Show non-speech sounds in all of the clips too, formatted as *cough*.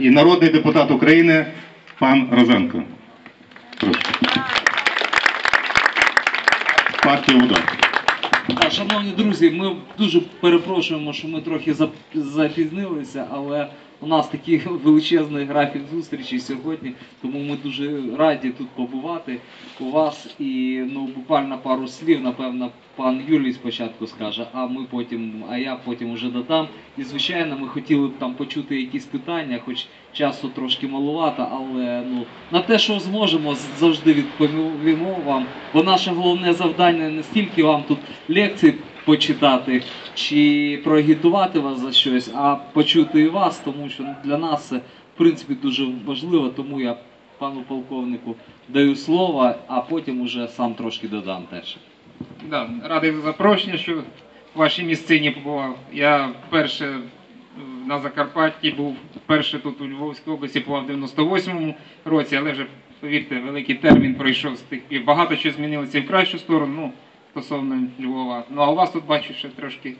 І народний депутат України пан Розенко. Партія удар. Шановні друзі, ми дуже перепрошуємо, що ми трохи зап- запізнилися, але у нас такий *laughs* величезний графік зустрічі сьогодні, тому ми дуже раді тут побувати у вас. І ну буквально пару слів, напевно, пан Юлій спочатку скаже, а ми потім, а я потім уже додам. І звичайно, ми хотіли б там почути якісь питання, хоч часу трошки малувато, але ну на те, що зможемо, завжди відповімо вам. Бо наше головне завдання не стільки вам тут лекції почитати чи проагітувати вас за щось, а почути і вас, тому що для нас це в принципі дуже важливо. Тому я пану полковнику даю слово, а потім уже сам трошки додам теж. Да, радий за запрошення, що в вашій місцині побував. Я вперше е, на Закарпатті був вперше тут у Львовській області побував в 98-му році, але вже, повірте, великий термін пройшов з тих пір. Багато що змінилося і в кращу сторону, ну, стосовно Львова. Ну а у вас тут бачу, що трошки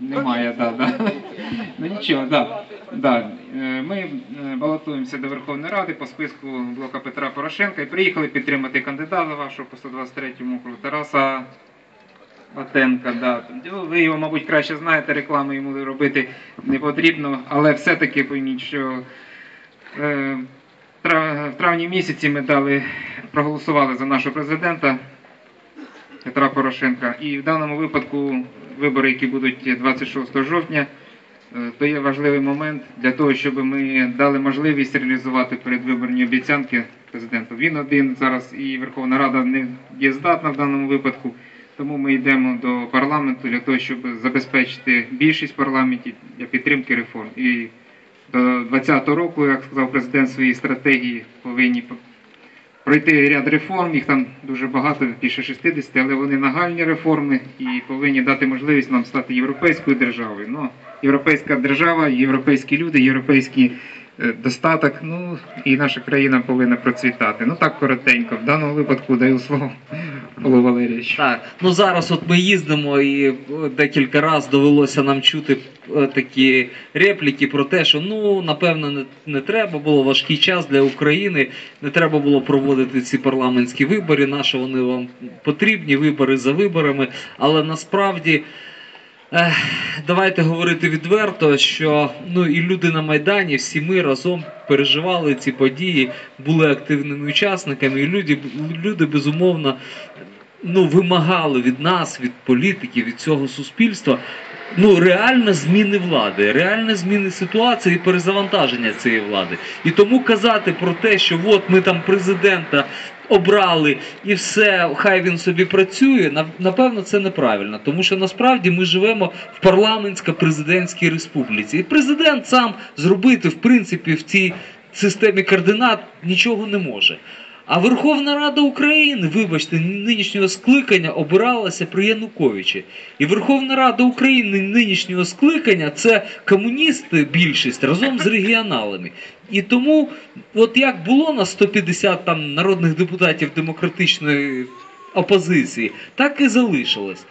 немає. Да, да. Ну нічого, да. Да. Е, Ми е, балотуємося до Верховної Ради по списку блока Петра Порошенка і приїхали підтримати кандидата вашого по 123-му округу Тараса Батенка. Да. Ну, Ви його, мабуть, краще знаєте, реклами йому робити не потрібно, але все-таки пойміть, що е, в травні місяці ми дали, проголосували за нашого президента Петра Порошенка. І в даному випадку вибори, які будуть 26 жовтня, е, то є важливий момент для того, щоб ми дали можливість реалізувати передвиборні обіцянки президенту. Він один зараз і Верховна Рада не є здатна в даному випадку. Тому ми йдемо до парламенту для того, щоб забезпечити більшість в парламенті для підтримки реформ. І до 2020 року, як сказав президент в своїй стратегії, повинні пройти ряд реформ. Їх там дуже багато, більше 60, але вони нагальні реформи і повинні дати можливість нам стати європейською державою. Ну, європейська держава, європейські люди, європейський е, достаток. Ну і наша країна повинна процвітати. Ну так коротенько. В даному випадку даю слово Павлу Валерійовичу. Так, ну зараз от ми їздимо і е, декілька разів довелося нам чути е, такі репліки про те, що ну напевно не, не треба було важкий час для України, не треба було проводити ці парламентські вибори. Наші вони вам потрібні, вибори за виборами. Але насправді. Давайте говорити відверто, що ну і люди на майдані, всі ми разом переживали ці події, були активними учасниками, і люди, люди безумовно ну, вимагали від нас, від політиків, від цього суспільства. Ну, реально зміни влади, реальне зміни ситуації і перезавантаження цієї влади. І тому казати про те, що от ми там президента обрали і все, хай він собі працює, напевно, це неправильно. Тому що насправді ми живемо в парламентсько-президентській республіці. І президент сам зробити, в принципі, в цій системі координат нічого не може. А Верховна Рада України, вибачте, нинішнього скликання обиралася при Януковичі. І Верховна Рада України нинішнього скликання це комуністи більшість разом з регіоналами. І тому, от як було на 150 там народних депутатів демократичної опозиції, так і залишилось.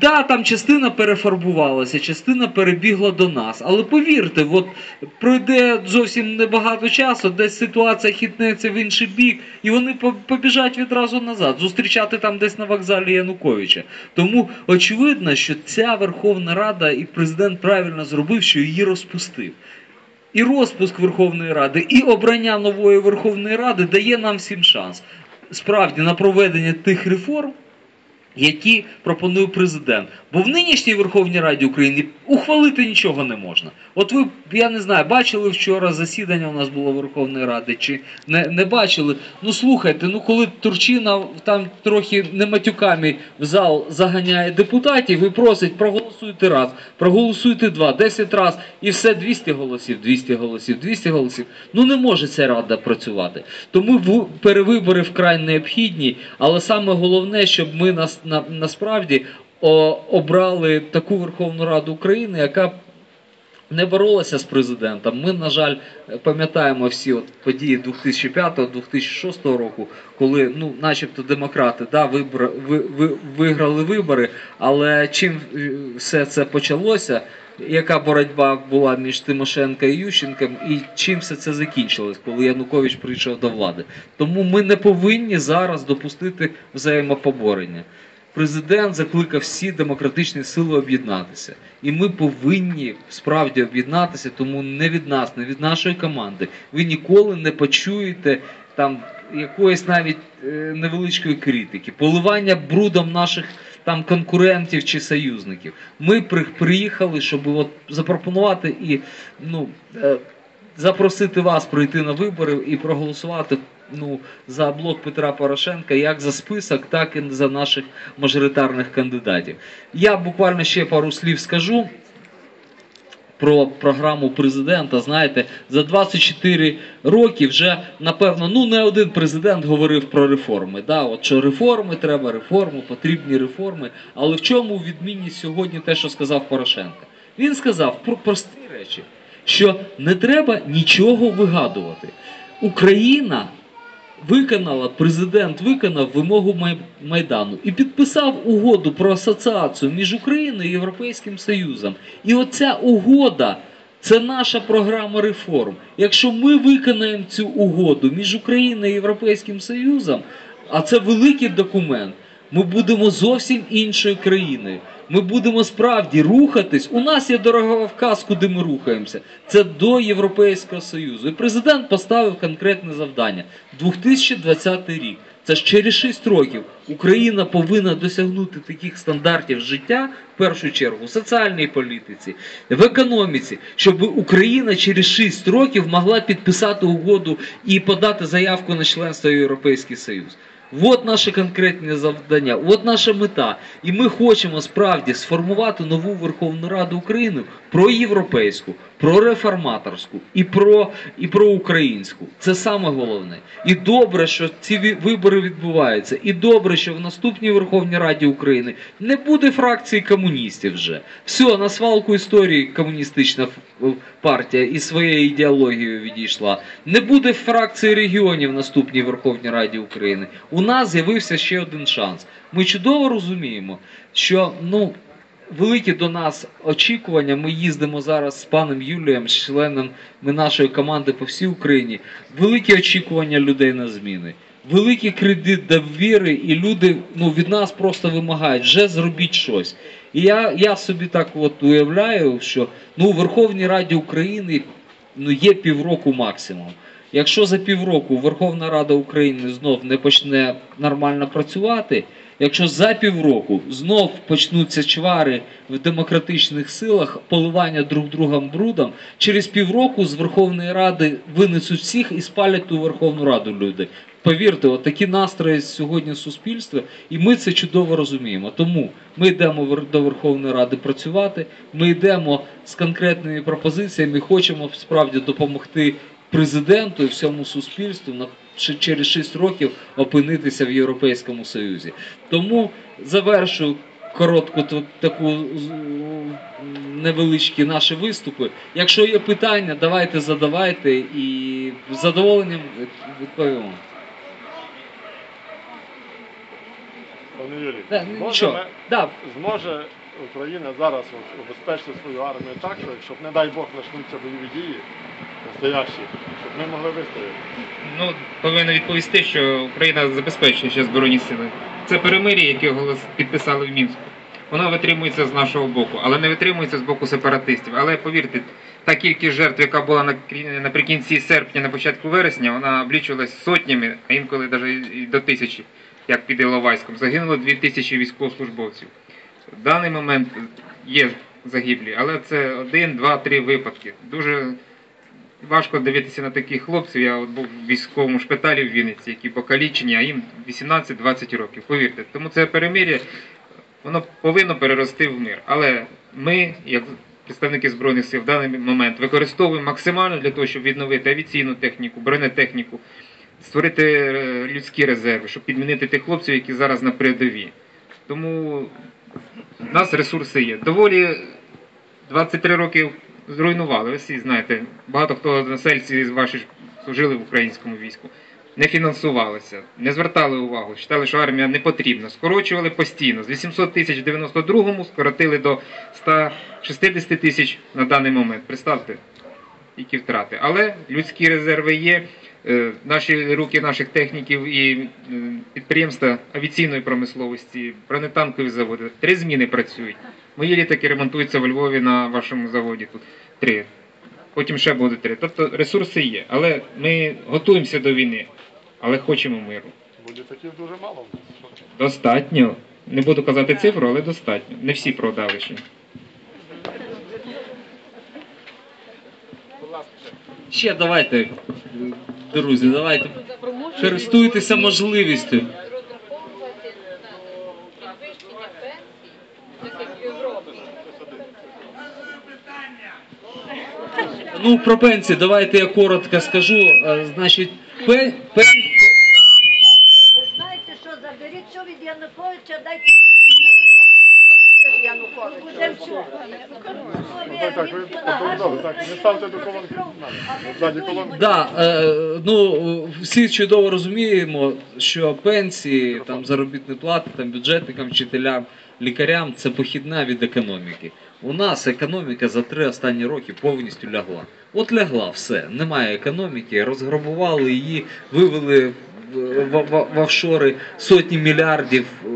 Да, там частина перефарбувалася, частина перебігла до нас. Але повірте, от пройде зовсім небагато часу, десь ситуація хитнеться в інший бік, і вони побіжать відразу назад, зустрічати там десь на вокзалі Януковича. Тому очевидно, що ця Верховна Рада і президент правильно зробив, що її розпустив. І розпуск Верховної Ради, і обрання нової Верховної Ради дає нам всім шанс. Справді на проведення тих реформ, які пропонує президент. Бо в нинішній Верховній Раді України ухвалити нічого не можна. От ви, я не знаю, бачили вчора засідання у нас було Верховної Ради, чи не, не бачили. Ну слухайте, ну коли Турчина там трохи не матюками в зал заганяє депутатів і просить проголосуйте раз, проголосуйте два, 10 раз, і все 200 голосів, 200 голосів, 200 голосів. Ну не може ця рада працювати. Тому перевибори вкрай необхідні, але саме головне, щоб ми нас на, насправді о, обрали таку Верховну Раду України, яка не боролася з президентом. Ми, на жаль, пам'ятаємо всі от події 2005-2006 року, коли, ну, начебто, демократи да, вибра, ви, ви, виграли вибори, але чим е, все це почалося? Яка боротьба була між Тимошенко і Ющенком, і чим все це закінчилось, коли Янукович прийшов до влади? Тому ми не повинні зараз допустити взаємопоборення. Президент закликав всі демократичні сили об'єднатися. І ми повинні справді об'єднатися, тому не від нас, не від нашої команди. Ви ніколи не почуєте там якоїсь навіть е, невеличкої критики, поливання брудом наших там конкурентів чи союзників. Ми приїхали, щоб от запропонувати і ну, е, запросити вас прийти на вибори і проголосувати ну, за блок Петра Порошенка як за список, так і за наших мажоритарних кандидатів. Я буквально ще пару слів скажу. Про програму президента, знаєте, за 24 роки вже напевно ну не один президент говорив про реформи. Да, от що реформи треба, реформи, потрібні реформи. Але в чому відмінність сьогодні те, що сказав Порошенко? Він сказав про прості речі, що не треба нічого вигадувати. Україна виконала, президент виконав вимогу Майдану і підписав угоду про асоціацію між Україною і Європейським Союзом. І оця угода це наша програма реформ. Якщо ми виконаємо цю угоду між Україною і Європейським Союзом, а це великий документ, ми будемо зовсім іншою країною. Ми будемо справді рухатись. У нас є дороговказ, куди ми рухаємося. Це до Європейського Союзу. І президент поставив конкретне завдання 2020 рік. Це ж через 6 років Україна повинна досягнути таких стандартів життя, в першу чергу, в соціальній політиці, в економіці, щоб Україна через 6 років могла підписати угоду і подати заявку на членство в Європейський Союз. От наше конкретне завдання, от наша мета. І ми хочемо справді сформувати нову Верховну Раду України про європейську, про реформаторську і про, і про українську. Це саме головне. І добре, що ці вибори відбуваються. І добре, що в наступній Верховній Раді України не буде фракції комуністів вже. Все, на свалку історії комуністична партія і своєю ідеологією відійшла. Не буде фракції регіонів в наступній Верховній Раді України. У нас з'явився ще один шанс. Ми чудово розуміємо, що ну. Великі до нас очікування. Ми їздимо зараз з паном Юлієм, членом нашої команди по всій Україні. Великі очікування людей на зміни. Великий кредит довіри, і люди ну, від нас просто вимагають, вже зробіть щось. І я, я собі так от уявляю, що ну, у Верховній Раді України ну, є півроку максимум. Якщо за півроку Верховна Рада України знов не почне нормально працювати, якщо за півроку знов почнуться чвари в демократичних силах, поливання друг другом брудом, через півроку з Верховної Ради винесуть всіх і спалять ту Верховну Раду люди. Повірте, от такі настрої сьогодні в суспільстві, і ми це чудово розуміємо. Тому ми йдемо до Верховної Ради працювати, ми йдемо з конкретними пропозиціями, хочемо справді допомогти президенту і всьому суспільству на ще через 6 років опинитися в Європейському Союзі. Тому завершу коротку таку невеличкі наші виступи. Якщо є питання, давайте задавайте і з задоволенням відповімо. Пане Юрій, Да, зможе, ми- Да, зможе Україна зараз от убезпечити свою армію так, що якщо, не дай Бог, почнуться бойові дії настоящі, щоб ми могли вистояти. Ну, повинен відповісти, що Україна забезпечує ще збройні сили. Це перемир'я, яке підписали в Мінську. Воно витримується з нашого боку, але не витримується з боку сепаратистів. Але повірте, та кількість жертв, яка була наприкінці серпня, на початку вересня, вона облічувалась сотнями, а інколи навіть до тисячі, як під Іловайськом. Загинуло дві тисячі військовослужбовців. В даний момент є загиблі, але це один, два, три випадки. Дуже важко дивитися на таких хлопців. Я от був в військовому шпиталі в Вінниці, які покалічені, а їм 18-20 років. Повірте, тому це перемир'я воно повинно перерости в мир. Але ми, як представники збройних сил, в даний момент використовуємо максимально для того, щоб відновити авіаційну техніку, бронетехніку, створити е, людські резерви, щоб підмінити тих хлопців, які зараз на передовій. Тому в нас ресурси є. Доволі 23 роки зруйнували. Ви всі знаєте, багато хто односельці з ваших служили в українському війську. Не фінансувалися, не звертали увагу, вважали, що армія не потрібна. Скорочували постійно. З 800 тисяч в 92-му скоротили до 160 тисяч на даний момент. Представте, які втрати. Але людські резерви є. Е, Наші руки наших техніків і е, підприємства авіаційної промисловості, бронетанкові заводи. Три зміни працюють. Мої літаки ремонтуються в Львові на вашому заводі. Тут три. Потім ще буде три. Тобто ресурси є. Але ми готуємося до війни, але хочемо миру. Бо літаків дуже мало? Достатньо. Не буду казати цифру, але достатньо. Не всі продали ще. Ще давайте, друзі, давайте. Користуйтеся можливістю. Ну, про пенсії, давайте я коротко скажу. Е, Значить, пен, пен, Ви знаєте, що заберіть що від Януковича, дайте будеш Янукович. Буде все. Ну, так, так, ви повідомили, так, не ставте до колонки. Ззаді колонки. Да, е, ну всі чудово розуміємо, що пенсії, там заробітні плати, там бюджетникам, вчителям, лікарям це похідна від економіки. У нас економіка за три останні роки повністю лягла. От лягла все, немає економіки, розграбували її, вивели в, в, в- офшори сотні мільярдів е,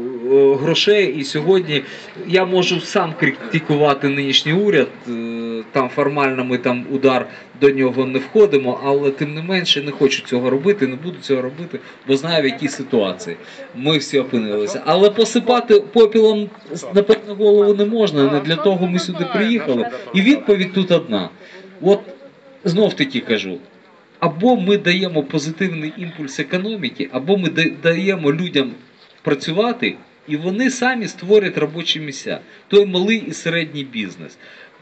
грошей. І сьогодні я можу сам критикувати нинішній уряд. е, Там формально ми там удар до нього не входимо, але тим не менше не хочу цього робити, не буду цього робити, бо знаю, в якій ситуації ми всі опинилися. Але посипати попілом на певну голову не можна. Не для того ми сюди приїхали. І відповідь тут одна. От знов таки кажу. Або ми даємо позитивний імпульс економіки, або ми даємо людям працювати, і вони самі створять робочі місця. Той малий і середній бізнес.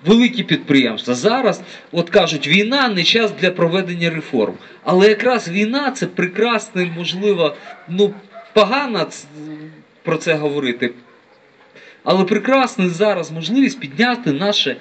Великі підприємства. Зараз, от кажуть, війна не час для проведення реформ. Але якраз війна це прекрасний, можливо, ну погано про це говорити. Але прекрасна зараз можливість підняти наше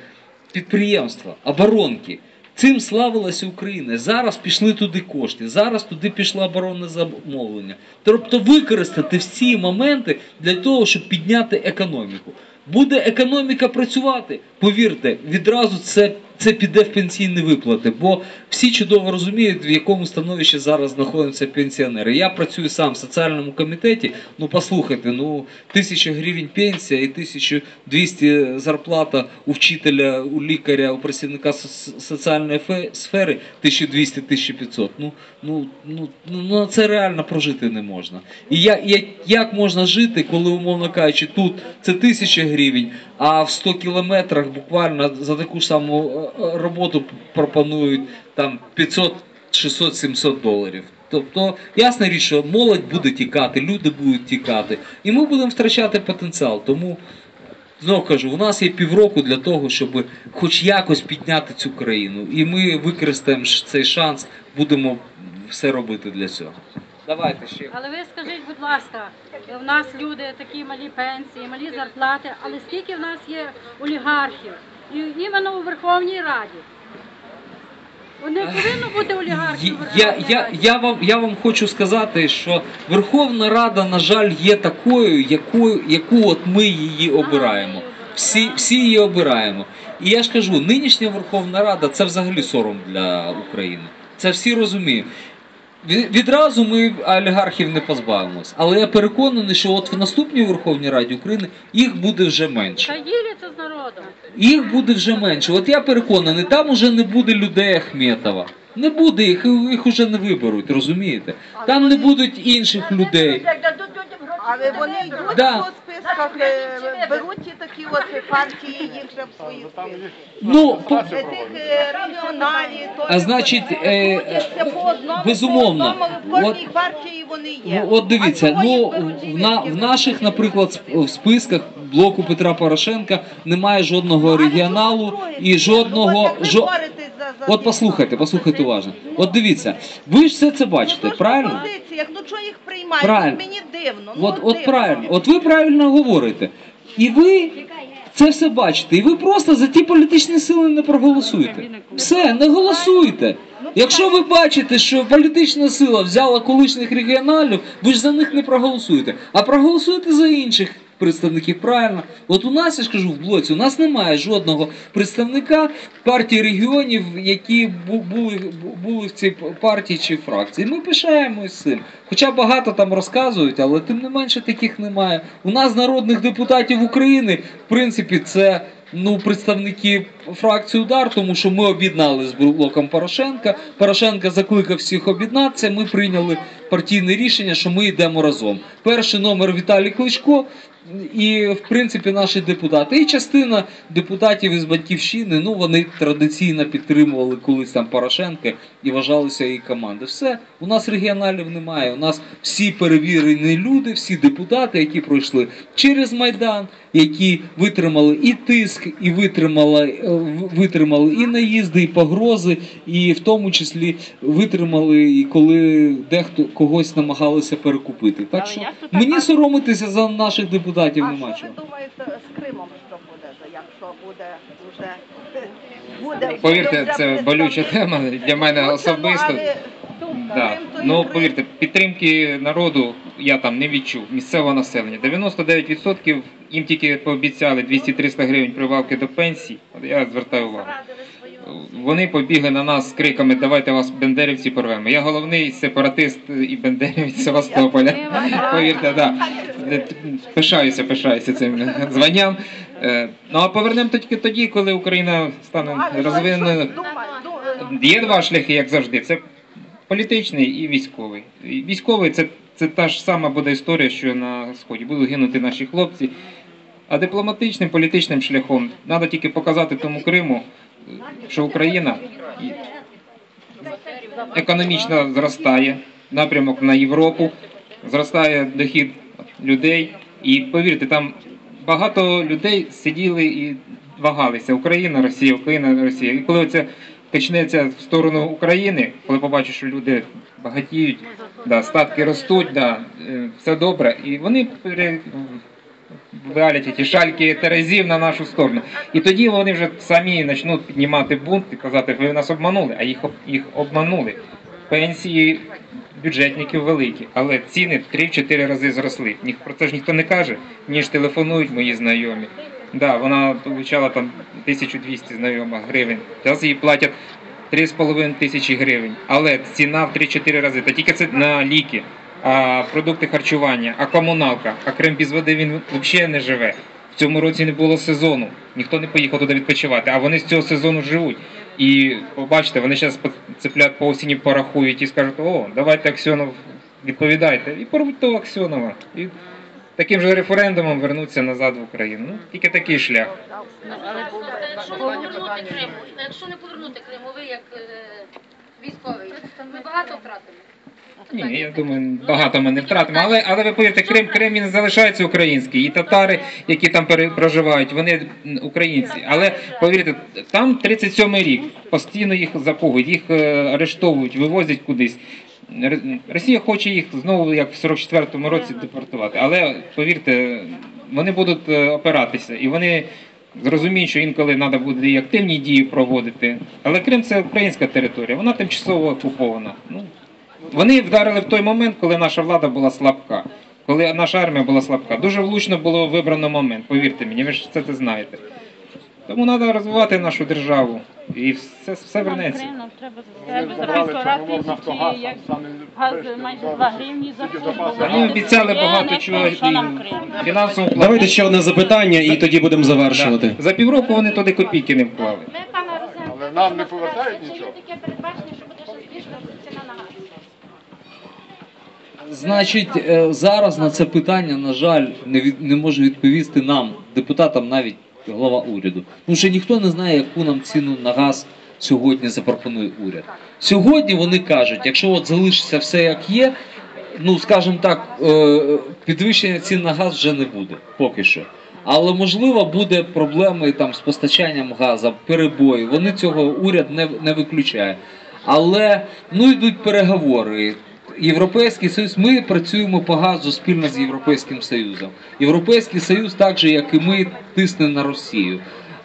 підприємство, оборонки. Цим славилася Україна. Зараз пішли туди кошти, зараз туди пішло оборонне замовлення. Тобто використати всі моменти для того, щоб підняти економіку. Буде економіка працювати, повірте, відразу це, це піде в пенсійні виплати, бо всі чудово розуміють, в якому становищі зараз знаходяться пенсіонери. Я працюю сам в соціальному комітеті. Ну послухайте, ну тисяча гривень пенсія і 1200 зарплата у вчителя, у лікаря, у працівника соціальної фе- сфери 1200-1500. Ну, ну, ну, ну, ну це реально прожити не можна. І я, я, як можна жити, коли, умовно кажучи, тут це тисяча гривень, а в 100 кілометрах буквально за таку ж саму е, роботу пропонують там 500, 600, 700 доларів. Тобто, ясна річ, що молодь буде тікати, люди будуть тікати, і ми будемо втрачати потенціал. Тому Знову кажу, у нас є півроку для того, щоб хоч якось підняти цю країну. І ми використаємо цей шанс, будемо все робити для цього. Давайте ще. Але ви скажіть, будь ласка, в нас люди такі малі пенсії, малі зарплати, але скільки в нас є олігархів? І іменно у Верховній Раді. Не повинно бути олігархів Я, я, я, вам, я вам хочу сказати, що Верховна Рада, на жаль, є такою, якою, яку от ми її обираємо. Всі, всі її обираємо. І я ж кажу, нинішня Верховна Рада це взагалі сором для України. Це всі розуміють. Ві- Відразу ми олігархів не позбавимось. Але я переконаний, що от в наступній Верховній Раді України їх буде вже менше. Та діляться з народом. Їх буде вже менше. От я переконаний, там уже не буде людей Ахметова. Не буде їх, їх уже не виберуть, розумієте? Там не будуть інших людей. Як дадуть Але то вони йдуть Да. по списках, е, беруть ті такі от партії, їх вже в свої Там списки. Ну, по- Е, Тих е, регіоналів, то А значить, е, Крутяться по одному, безумовно. по одному, в кожній От- партії вони є. Ну, От дивіться, А ну беруть в, на, в наших, наприклад, сп- в списках блоку Петра Порошенка немає жодного регіоналу і жодного. Ну, от жо- От послухайте, послухайте уважно. От дивіться, ви ж все це Ну, бачите, правильно? по позиціях, ну чого їх приймають? Правильно. Мені дивно. Ну, От, от правильно, от ви правильно говорите. І ви це все бачите. І ви просто за ті політичні сили не проголосуєте. Все, не голосуйте. Якщо ви бачите, що політична сила взяла колишніх регіоналів, ви ж за них не проголосуєте, а проголосуєте за інших представників. Правильно, от у нас я ж кажу в блоці, у нас немає жодного представника партії регіонів, які були, були в цій партії чи фракції. Ми пишаємось цим. Хоча багато там розказують, але тим не менше таких немає. У нас народних депутатів України, в принципі, це ну, представники фракції удар, тому що ми об'єднали з блоком Порошенка. Порошенко закликав всіх об'єднатися. Ми прийняли партійне рішення, що ми йдемо разом. Перший номер Віталій Кличко. І, в принципі, наші депутати, і частина депутатів із батьківщини, ну вони традиційно підтримували колись там Порошенка і вважалися її команди. Все, у нас регіоналів немає. У нас всі перевірені люди, всі депутати, які пройшли через Майдан, які витримали і тиск, і витримали, е, витримали і наїзди, і погрози, і в тому числі витримали, і коли дехто когось намагалися перекупити. Так що мені соромитися за наших депутатів А нема що чого. ви думаєте з Кримом, що буде, якщо буде вже буде Повірте, це болюча тема для мене Ну, особисто. Да. Ну повірте, підтримки народу я там не відчув. Місцевого населення. 99% їм тільки пообіцяли 200-300 гривень прибавки до пенсії. Я звертаю увагу. Вони побігли на нас з криками Давайте вас бендерівці порвемо. Я головний сепаратист і бендерівець Севастополя. *laughs* Повірте, да. Пишаюся, пишаюся цим званням. Е, Ну а повернемо тільки тоді, коли Україна стане Ну, розвиненою. Ну, е, Є два шляхи, як завжди. Це політичний і військовий. Військовий це, це та ж сама буде історія, що на сході будуть гинути наші хлопці. А дипломатичним, політичним шляхом треба тільки показати тому Криму, що Україна економічно зростає, напрямок на Європу, зростає дохід людей. І повірте, там багато людей сиділи і вагалися. Україна, Росія, Україна, Росія. І коли це почнеться в сторону України, коли побачать, що люди багатіють, да, статки ростуть, да, е, все добре, і вони валять ті шальки терезів на нашу сторону. І тоді вони вже самі почнуть піднімати бунт і казати, ви нас обманули, а їх, їх обманули. Пенсії бюджетників великі, але ціни в 3-4 рази зросли. Про це ж ніхто не каже, мені ж телефонують мої знайомі. Да, вона отримала там 1200 знайома гривень. Зараз їй платять 3,5 тисячі гривень. Але ціна в 3-4 рази. Та тільки це на ліки, а продукти харчування, а комуналка, а Крим без води він взагалі не живе. В цьому році не було сезону, ніхто не поїхав туди відпочивати, а вони з цього сезону живуть. І побачите, вони зараз цеплят по осені порахують і скажуть, о, давайте Аксьонов відповідайте. І порвуть того Аксьонова. І таким же референдумом вернуться назад в Україну. Ну, тільки такий шлях. Якщо не повернути Криму, якщо не повернути Криму, ви як е, військовий, ми багато втратимо. Ні, я думаю, багато ми не втратимо. Але, але ви повірте, Крим, Крим він залишається український. І татари, які там проживають, вони українці. Але повірте, там 37-й рік, постійно їх запугують, їх е, арештовують, вивозять кудись. Росія хоче їх знову, як в 44-му році, депортувати. Але повірте, вони будуть е, опиратися. І вони зрозуміють, що інколи треба буде і активні дії проводити. Але Крим це українська територія, вона тимчасово окупована. Ну, вони вдарили в той момент, коли наша влада була слабка, коли наша армія була слабка. Дуже влучно було вибрано момент, повірте мені, ви ж це це знаєте. Тому треба розвивати нашу державу і все, все вернеться. Нам треба півтора Нафтогаз, тисячі, як газ майже що 2 гривні за запасів. Вони обіцяли багато чого і фінансово Давайте ще одне запитання, і тоді будемо завершувати. За півроку вони туди копійки не вклали. Ми, пане Розенко, Але нам не повертають нічого. Чи є таке передбачення, що буде ще збільшуватися ціна на газ? Значить, е, зараз на це питання, на жаль, не, від, не може відповісти нам, депутатам, навіть глава уряду. Тому що ніхто не знає, яку нам ціну на газ сьогодні запропонує уряд. Сьогодні вони кажуть, якщо от залишиться все як є, ну скажімо так, е, підвищення цін на газ вже не буде поки що. Але можливо буде проблеми там з постачанням газу, перебої. Вони цього уряд не, не виключає. Але ну йдуть переговори. Європейський Союз, ми працюємо по газу спільно з Європейським Союзом. Європейський Союз, так же як і ми, тисне на Росію.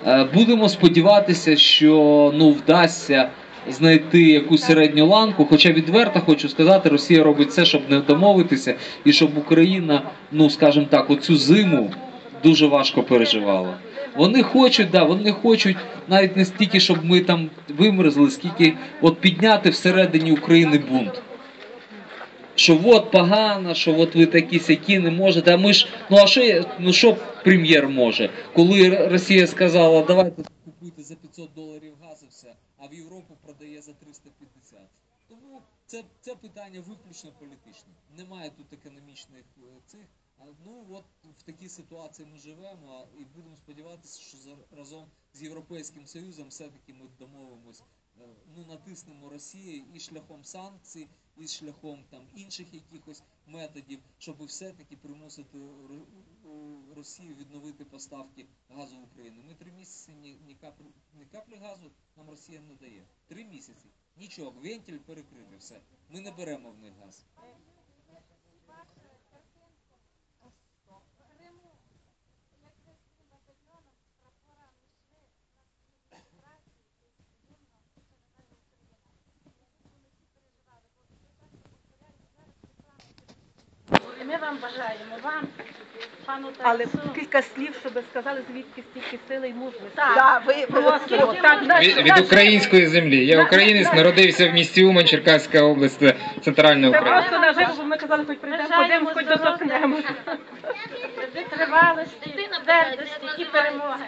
Е, Будемо сподіватися, що ну вдасться знайти якусь середню ланку. Хоча відверто хочу сказати, Росія робить все, щоб не домовитися, і щоб Україна, ну скажімо так, оцю зиму дуже важко переживала. Вони хочуть, да, вони хочуть навіть не стільки, щоб ми там вимерзли, скільки от підняти всередині України бунт. Що от погано, що от ви такі сякі не можете. А ми ж, ну а що, ну що прем'єр може? Коли Росія сказала, давайте купуйте за 500 доларів газ і все, а в Європу продає за 350. Тому це, це питання виключно політичне. Немає тут економічних е, цих. Ну от в такій ситуації ми живемо і будемо сподіватися, що разом з Європейським Союзом все-таки ми домовимось, ну натиснемо Росії і шляхом санкцій, і шляхом там інших якихось методів, щоб все-таки примусити Ро- Росію відновити поставки газу в Україну. Ми три місяці ні, ні, каплі, ні каплі газу нам Росія не дає. Три місяці. Нічого, вентиль перекрили все. Ми не беремо в них газ. Вам бажаємо, вам, пану Але Тарасу. кілька слів, щоб сказали, звідки стільки сили і мужності. Так. Ви, ви, от- от так, можна? Від, від української землі. Я українець, народився в місті Умань, Черкаська область, це центральна Це Україна. просто наживо, бо ми казали, хоч прийдемо, Бажаємо подивимось, хоч здоров'я. доторкнемось. Витривалості, Дитина твердості і перемоги.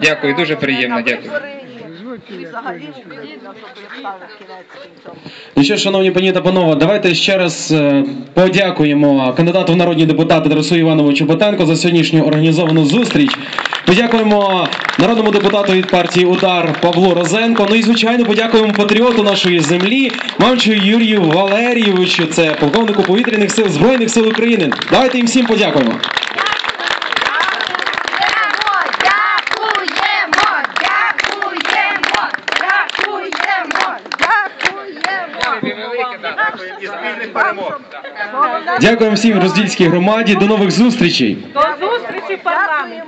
Дякую, дуже приємно, дякую. І- І взагалі щоб кінець цьому. Ну що, шановні пані та панове, давайте ще раз е, подякуємо кандидату в народні депутати Тарасу Івановичу Ботенко за сьогоднішню організовану зустріч. Подякуємо народному депутату від партії Удар Павлу Розенко. Ну і звичайно подякуємо патріоту нашої землі, мамчу Юрію Валерійовичу. Це полковнику повітряних сил Збройних сил України. Давайте їм всім подякуємо. Дякуємо всім роздільській громаді. До нових зустрічей. До зустрічі в парламенті.